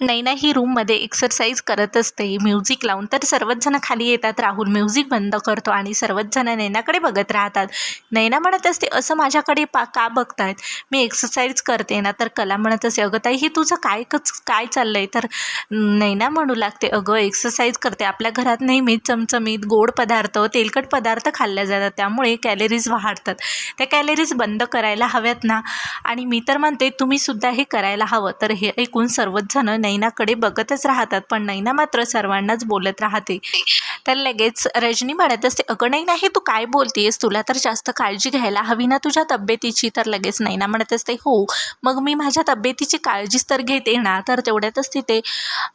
नैना ही रूममध्ये एक्सरसाइज करत असते. म्युझिक लावून तर सर्वच जण खाली येतात राहुल. म्युझिक बंद करतो आणि सर्वच जण नैनाकडे बघत राहतात. नैना म्हणत असते असं माझ्याकडे पा का बघतायत? मी एक्सरसाइज करते ना तर कला म्हणत असते अगं ताई हे तुझं काय कच काय चाललं आहे तर नैना म्हणू लागते अगं एक्सरसाइज करते. आपल्या घरात नेहमीच चमचमीत गोड पदार्थ तेलकट पदार्थ खाल्ले जातात. त्यामुळे कॅलरीज वाढतात. त्या कॅलरीज बंद करायला हव्यात ना? आणि मी तर म्हणते तुम्ही सुद्धा हे करायला हवं. तर हे ऐकून सर्वच जण नैनाकडे बघतच राहतात पण नैना मात्र सर्वांनाच बोलत राहते. तर लगेच रजनी म्हणत असते अगं नैना हे तू काय बोलतेस? तुला तर जास्त काळजी घ्यायला हवी ना तुझ्या तब्येतीची. तर लगेच नैना म्हणत असते हो मग मी माझ्या तब्येतीची काळजीच तर घेते ना. तर तेवढ्यातच तिथे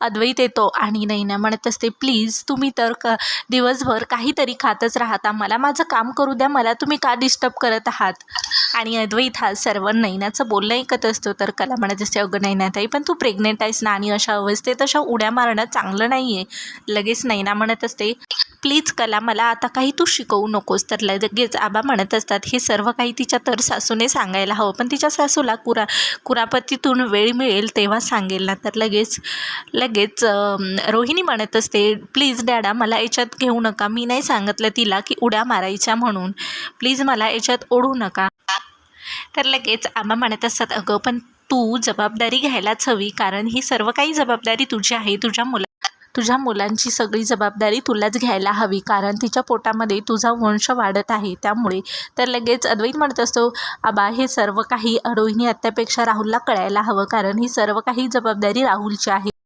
अद्वैत येतो आणि नैना म्हणत असते प्लीज तुम्ही तर क दिवसभर काहीतरी खातच राहता. मला माझं काम करू द्या. मला तुम्ही का डिस्टर्ब करत आहात? आणि अद्वैत हा सर्व नैनाचं बोलणं ऐकत असतो. तर कला म्हणत असते अगं नैना ताई पण तू प्रेग्नेंट आहेस ना आणि अशा अवस्थेत अशा उड्या मारणं चांगलं नाही आहे लगेच नैना म्हणत असते प्लीज कला मला आता काही तू शिकवू नकोस. तर लगेच आबा म्हणत असतात हे सर्व काही तिच्या तर सासूने सांगायला हवं पण तिच्या सासूला कुरा कुरापतीतून वेळ मिळेल तेव्हा सांगेल ना. तर लगेच लगेच रोहिणी म्हणत असते प्लीज डॅडा मला याच्यात घेऊ नका. मी नाही सांगितलं तिला की उड्या मारायच्या म्हणून. प्लीज मला याच्यात ओढू नका. तर लगेच आम्हा म्हणत असतात अगं पण तू जबाबदारी घ्यायलाच हवी कारण ही सर्व काही जबाबदारी तुझी आहे. तुझ्या मुला तुझ्या मुलांची सगळी जबाबदारी तुलाच घ्यायला हवी कारण तिच्या पोटामध्ये तुझा वंश वाढत आहे. त्यामुळे तर लगेच अद्वैत म्हणत असतो आबा हे सर्व काही अडोहिणी आत्यापेक्षा राहुलला कळायला हवं कारण ही सर्व काही जबाबदारी राहुलची आहे.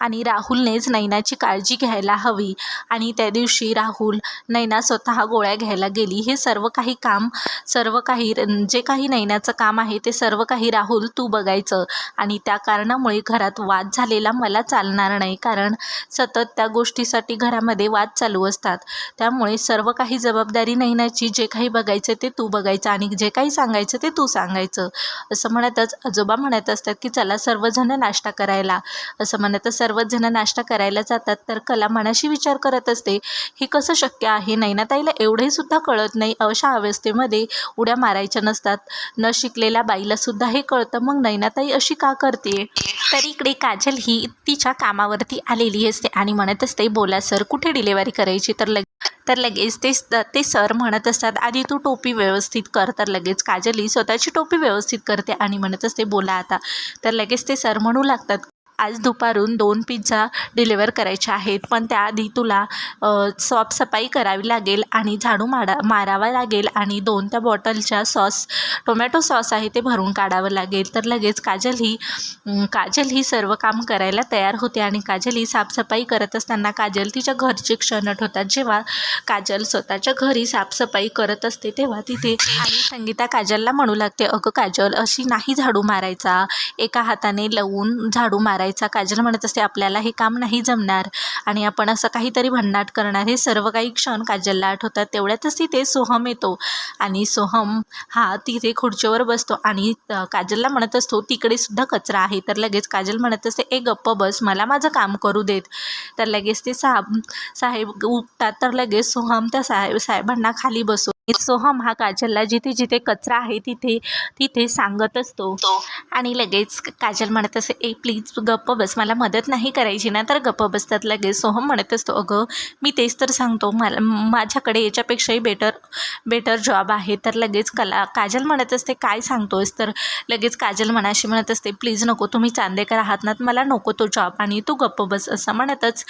आणि राहुलनेच नैनाची काळजी घ्यायला हवी. आणि त्या दिवशी राहुल नैना स्वतः गोळ्या घ्यायला गेली. हे सर्व काही काम सर्व काही जे काही नैनाचं काम आहे ते सर्व काही राहुल तू बघायचं. आणि त्या कारणामुळे घरात वाद झालेला मला चालणार नाही. कारण सतत त्या गोष्टीसाठी घरामध्ये वाद चालू असतात. त्यामुळे सर्व काही जबाबदारी नैनाची जे काही बघायचं ते तू बघायचं आणि जे काही सांगायचं ते तू सांगायचं. असं म्हणतच आजोबा म्हणत असतात की चला सर्वजण नाश्ता करायला. असं म्हणत असतात सर्वच जण नाश्ता करायला जातात तर कला मनाशी विचार करत असते. हे कसं शक्य आहे? नैनाताईला एवढे सुद्धा कळत नाही. अशा अवस्थेमध्ये उड्या मारायच्या नसतात. न शिकलेल्या बाईला सुद्धा हे कळतं. मग नैनाताई अशी का करते? तर इकडे काजल ही तिच्या कामावरती आलेली असते आणि म्हणत असते बोला सर कुठे डिलेवरी करायची? तर लगे तर लगेच ते ते सर म्हणत असतात आधी तू टोपी व्यवस्थित कर. तर लगेच काजल ही स्वतःची टोपी व्यवस्थित करते आणि म्हणत असते बोला आता. तर लगेच ते सर म्हणू लागतात आज दुपारून दोन पिझ्झा डिलिव्हर करायचे आहेत. पण त्याआधी तुला साफसफाई करावी लागेल आणि झाडू मारा मारावा लागेल आणि दोन त्या बॉटलच्या सॉस टोमॅटो सॉस आहे ते भरून काढावं लागेल. तर लगेच काजल ही काजल ही सर्व काम करायला तयार होते आणि काजल ही साफसफाई करत असताना काजल तिच्या घरचे क्षण होतात जेव्हा काजल स्वतःच्या घरी साफसफाई करत असते तेव्हा तिथे आणि संगीता काजलला म्हणू लागते अगं काजल अशी नाही झाडू मारायचा. एका हाताने लवून झाडू मारायचा काजल म्हणत असते आपल्याला हे काम नाही जमणार आणि आपण असं काहीतरी भन्नाट करणार. हे सर्व काही क्षण काजलला आठवतात. तेवढ्यातच तिथे सोहम येतो आणि सोहम हा तिथे खुर्चीवर बसतो आणि काजलला म्हणत असतो तिकडे सुद्धा कचरा आहे. तर लगेच काजल म्हणत असते ए गप्प बस मला माझं काम करू देत. तर लगेच ते साहेब साहेब उठतात तर लगेच सोहम त्या साहेब साहेबांना खाली बसू सोहम हा काजलला जिथे जिथे कचरा आहे तिथे तिथे सांगत असतो. आणि लगेच काजल म्हणत असते ए प्लीज गप्प बस. मला मदत नाही करायची ना. तर गप्प बसतात लगेच. सोहम म्हणत असतो अगं मी तेच तर सांगतो. मला माझ्याकडे याच्यापेक्षाही बेटर बेटर जॉब आहे. तर लगेच कला काजल म्हणत असते काय सांगतोस तर लगेच काजल मनाशी म्हणत असते प्लीज नको तुम्ही चांदेकर आहात ना मला नको तो जॉब आणि तू गप्प बस असं म्हणतच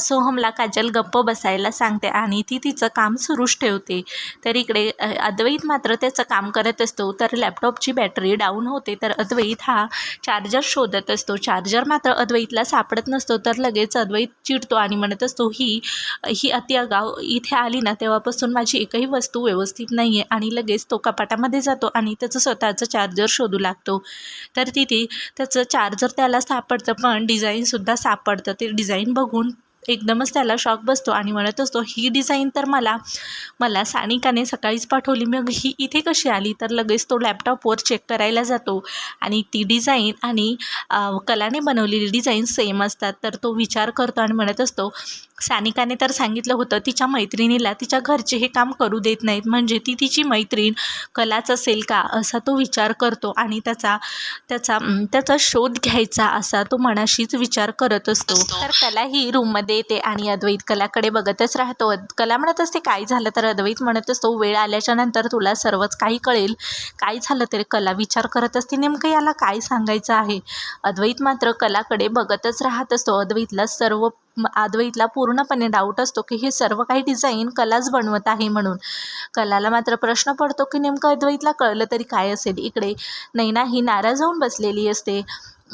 सोहमला काजल गप्प बसायला सांगते आणि ती तिचं काम सुरूच ठेवते. तर इकडे अद्वैत मात्र त्याचं काम करत असतो. तर लॅपटॉपची बॅटरी डाऊन होते तर अद्वैत हा चार्जर शोधत असतो. चार्जर मात्र अद्वैतला सापडत नसतो तर लगेच अद्वैत चिडतो आणि म्हणत असतो ही ही अति इथे आली ना तेव्हापासून माझी एकही वस्तू व्यवस्थित नाही आहे आणि लगेच तो कपाटामध्ये जातो आणि त्याचं स्वतःचं चार्जर शोधू लागतो. तर तिथे त्याचं चार्जर त्याला सापडतं पण डिझाईनसुद्धा सापडतं. ते डिझाईन बघून एकदमच त्याला शॉक बसतो आणि म्हणत असतो ही डिझाईन तर मला मला सानिकाने सकाळीच पाठवली. मग ही इथे कशी आली? तर लगेच तो लॅपटॉपवर चेक करायला जातो आणि ती डिझाईन आणि कलाने बनवलेली डिझाईन सेम असतात. तर तो विचार करतो आणि म्हणत असतो सानिकाने तर सांगितलं होतं तिच्या मैत्रिणीला तिच्या घरचे हे काम करू देत नाहीत. म्हणजे ती तिची मैत्रीण कलाच असेल का? असा तो विचार करतो आणि त्याचा त्याचा त्याचा शोध घ्यायचा असा तो मनाशीच विचार करत असतो. तर कला ही रूममध्ये येते आणि अद्वैत कलाकडे बघतच राहतो. कला म्हणत असते काय झालं? तर अद्वैत म्हणत असतो वेळ आल्याच्यानंतर तुला सर्वच काही कळेल. काय झालं तरी? कला विचार करत असते नेमकं याला काय सांगायचं आहे? अद्वैत मात्र कलाकडे बघतच राहत असतो. अद्वैतला सर्व अद्वैतला पूर्णपणे डाऊट असतो की हे सर्व काही डिझाईन कलाच बनवत आहे म्हणून. कलाला मात्र प्रश्न पडतो की नेमकं अद्वैतला कळलं तरी काय असेल? इकडे नैना ही नाराज होऊन बसलेली असते.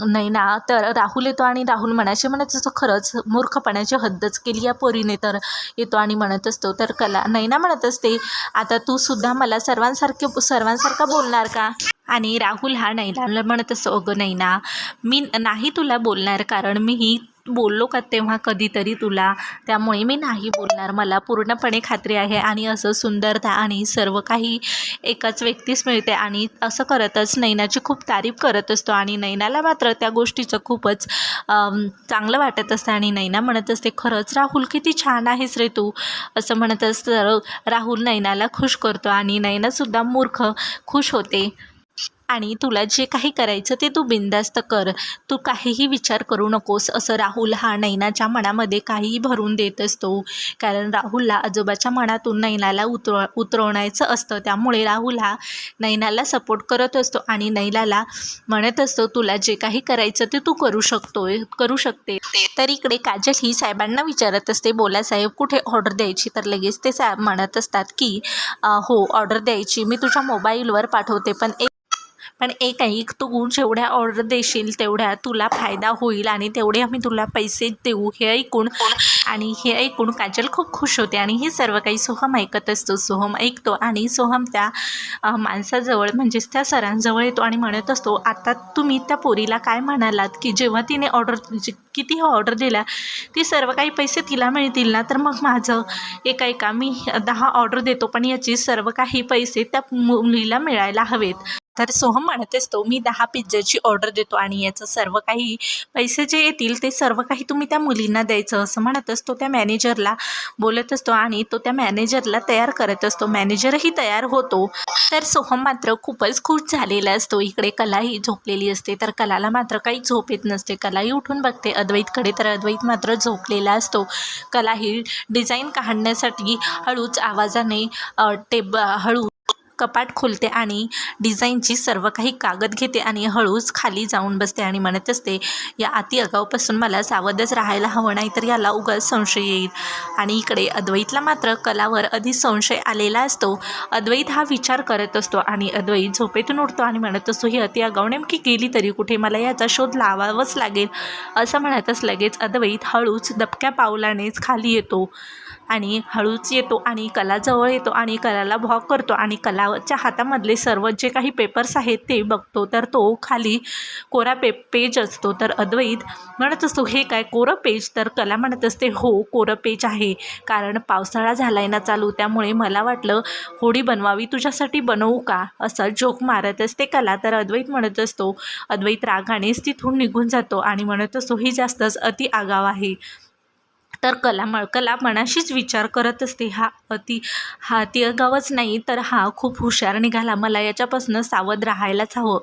नैना तर राहुल येतो आणि राहुल म्हणायचे म्हणत असतो खरंच मूर्खपणाची हद्दच केली या पोरीने तर. येतो आणि म्हणत असतो तर कला नैना म्हणत असते आता तू सुद्धा मला सर्वांसारखे सर्वांसारखा बोलणार का? आणि राहुल हा नैनाला म्हणत असतो अगं नैना मी नाही तुला बोलणार कारण मी ही बोललो का तेव्हा कधीतरी तुला? त्यामुळे मी नाही बोलणार. मला पूर्णपणे खात्री आहे आणि असं सुंदरता आणि सर्व काही एकाच व्यक्तीस मिळते आणि असं करतच नैनाची खूप तारीफ करत असतो आणि नैनाला मात्र त्या गोष्टीचं खूपच चांगलं वाटत असतं आणि नैना म्हणत असते खरंच राहुल किती छान आहेस रे तू. असं म्हणत असतं. राहुल नैनाला खुश करतो आणि नैनासुद्धा मूर्ख खुश होते. आणि तुला जे काही करायचं ते तू बिंदास्त कर. तू काहीही विचार करू नकोस. असं राहुल हा नैनाच्या मनामध्ये काहीही भरून देत असतो. कारण राहुलला आजोबाच्या मनातून नैनाला उतर उतरवण्याचं असतं. त्यामुळे राहुल हा नैनाला सपोर्ट करत असतो आणि नैनाला म्हणत असतो तुला जे काही करायचं ते तू करू शकतोय करू शकते. तर इकडे काजल ही साहेबांना विचारत असते बोला साहेब कुठे ऑर्डर द्यायची? तर लगेच ते साहेब म्हणत असतात की हो ऑर्डर द्यायची. मी तुझ्या मोबाईलवर पाठवते पण एक पण एक ऐक तू जेवढ्या ऑर्डर देशील तेवढ्या तुला फायदा होईल आणि तेवढे आम्ही तुला पैसे देऊ हे ऐकून. आणि हे ऐकून काजल खूप खुश होते आणि हे सर्व काही सोहम ऐकत असतो. सोहम ऐकतो आणि सोहम त्या माणसाजवळ म्हणजेच त्या सरांजवळ येतो आणि म्हणत असतो आता तुम्ही त्या पोरीला काय म्हणालात की जेव्हा तिने ऑर्डर किती ऑर्डर दिला ती सर्व काही पैसे तिला मिळतील ना? तर मग माझं एका एका मी दहा ऑर्डर देतो पण याची सर्व काही पैसे त्या मुलीला मिळायला हवेत. तर सोहम म्हणत असतो मी दहा पिझ्झाची ऑर्डर देतो आणि याचं सर्व काही पैसे जे येतील ते सर्व काही तुम्ही त्या मुलींना द्यायचं. असं म्हणत असतो त्या मॅनेजरला बोलत असतो आणि तो त्या मॅनेजरला तयार करत असतो. मॅनेजरही तयार होतो. तर सोहम मात्र खूपच खुश झालेला असतो. इकडे कलाही झोपलेली असते. तर कलाला मात्र काही झोप येत नसते. कलाही उठून बघते. अद्वैतकडे तर अद्वैत मात्र झोपलेला असतो. कला ही डिझाईन काढण्यासाठी हळूच आवाजाने टेब हळू कपाट खोलते आणि डिझाईनची सर्व काही कागद घेते आणि हळूच खाली जाऊन बसते आणि म्हणत असते या अति अगाऊपासून मला सावधच राहायला हवं नाही तर याला उगाच संशय येईल. आणि इकडे अद्वैतला मात्र कलावर आधी संशय आलेला असतो. अद्वैत हा विचार करत असतो आणि अद्वैत झोपेतून उठतो आणि म्हणत असतो ही अति आगाऊ नेमकी गेली तरी कुठे? मला याचा शोध लावावाच लागेल. असं म्हणतच लगेच अद्वैत हळूच दबक्या पावलानेच खाली येतो. आणि हळूच येतो आणि कलाजवळ येतो आणि कलाला भॉक करतो आणि कलाच्या हातामधले सर्व जे काही पेपर्स आहेत ते बघतो तर तो खाली कोरा पे पेज असतो. तर अद्वैत म्हणत असतो हे काय कोरं पेज तर कला म्हणत असते हो कोरं पेज आहे. कारण पावसाळा झाला आहे ना चालू त्यामुळे मला वाटलं होडी बनवावी तुझ्यासाठी बनवू का? असं जोक मारत असते कला. तर अद्वैत म्हणत असतो अद्वैत रागानेच तिथून निघून जातो. आणि म्हणत असतो ही जास्तच अति आगाव आहे. तर कला म कला मनाशीच विचार करत असते हा अति हा अति नाही तर हा खूप हुशार निघाला. मला याच्यापासून सावध राहायलाच हवं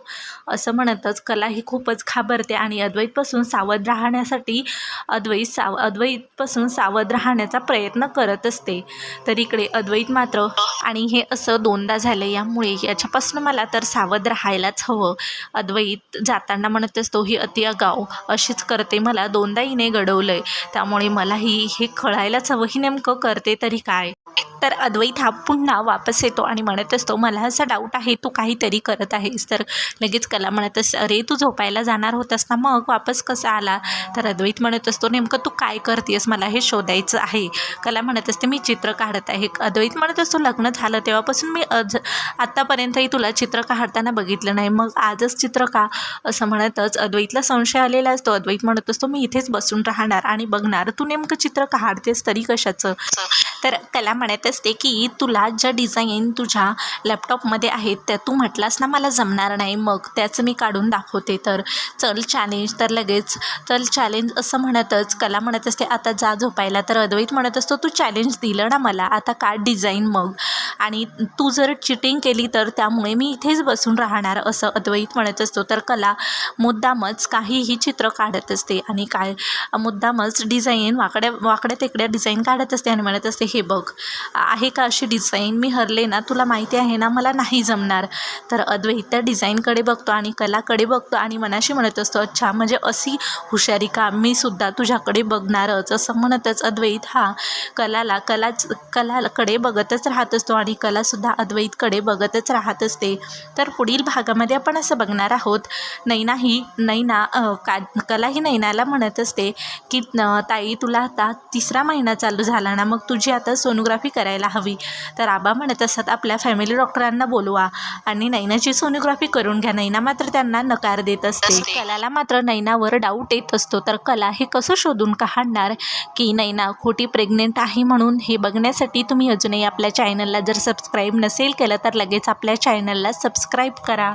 असं म्हणतच कला ही खूपच घाबरते आणि अद्वैतपासून सावध राहण्यासाठी अद्वैत साव अद्वैतपासून सावध राहण्याचा प्रयत्न करत असते. तर इकडे अद्वैत मात्र आणि हे असं दोनदा झालं यामुळे याच्यापासून मला तर सावध राहायलाच हवं. अद्वैत जाताना म्हणत असतो ही अति अगाव अशीच करते मला दोनदा हिने घडवलं आहे त्यामुळे मलाही हे कळायलाच हवं ही नेमकं करते तरी काय? तर अद्वैत हा पुन्हा वापस येतो आणि म्हणत असतो मला असा डाऊट आहे तू काहीतरी करत आहेस. तर लगेच कला म्हणत असते अरे तू झोपायला जाणार होतास ना मग वापस कसा आला? तर अद्वैत म्हणत असतो नेमकं तू काय करतेस? मला हे शोधायचं आहे. कला म्हणत असते मी चित्र काढत आहे. अद्वैत म्हणत असतो लग्न झालं तेव्हापासून मी अज आत्तापर्यंतही तुला चित्र काढताना बघितलं नाही. मग आजच चित्र का? असं म्हणतच अद्वैतला संशय आलेला असतो. अद्वैत म्हणत असतो मी इथेच बसून राहणार आणि बघणार. तू नेमकं चित्र काढतेस तरी कशाचं? तर कला म्हणत असते की तुला ज्या डिझाईन तुझ्या लॅपटॉपमध्ये आहेत त्या तू म्हटलास ना मला जमणार नाही मग त्याचं मी काढून दाखवते तर चल चॅलेंज तर लगेच चल चॅलेंज असं म्हणतच कला म्हणत असते आता जा झोपायला. तर अद्वैत म्हणत असतो तू चॅलेंज दिलं ना मला आता काढ डिझाईन मग. आणि तू जर चिटिंग केली तर त्यामुळे मी इथेच बसून राहणार असं अद्वैत म्हणत असतो. तर कला मुद्दामच काहीही चित्र काढत असते आणि काय मुद्दामच डिझाईन वाकड्या वाकड्या तिकड्या डिझाईन काढत असते आणि म्हणत असते हे बघ. आहे का अशी डिझाईन मी हरले ना तुला माहिती आहे ना मला नाही जमणार. तर अद्वैत त्या डिझाईनकडे बघतो आणि कलाकडे बघतो आणि मनाशी म्हणत असतो अच्छा म्हणजे अशी हुशारी का? मी सुद्धा तुझ्याकडे बघणारच. असं म्हणतच अद्वैत हा कलाला कलाच कलाकडे बघतच राहत असतो आणि कलासुद्धा अद्वैतकडे बघतच राहत असते. तर पुढील भागामध्ये आपण असं बघणार आहोत. नैना ही नैना का कला ही नैनाला म्हणत असते की ताई तुला आता तिसरा महिना चालू झाला ना मग तुझी आता सोनोग्राफी करायला हवी. तर आबा म्हणत असतात आपल्या फॅमिली डॉक्टरांना बोलवा आणि नैनाची सोनोग्राफी करून घ्या. नैना मात्र त्यांना नकार देत असते. कलाला मात्र नैनावर डाऊट येत असतो. तर कला हे कसं शोधून काढणार की नैना खोटी प्रेग्नेंट आहे म्हणून? हे बघण्यासाठी तुम्ही अजूनही आपल्या चॅनलला जर सबस्क्राईब नसेल केलं तर लगेच आपल्या चॅनलला सबस्क्राईब करा.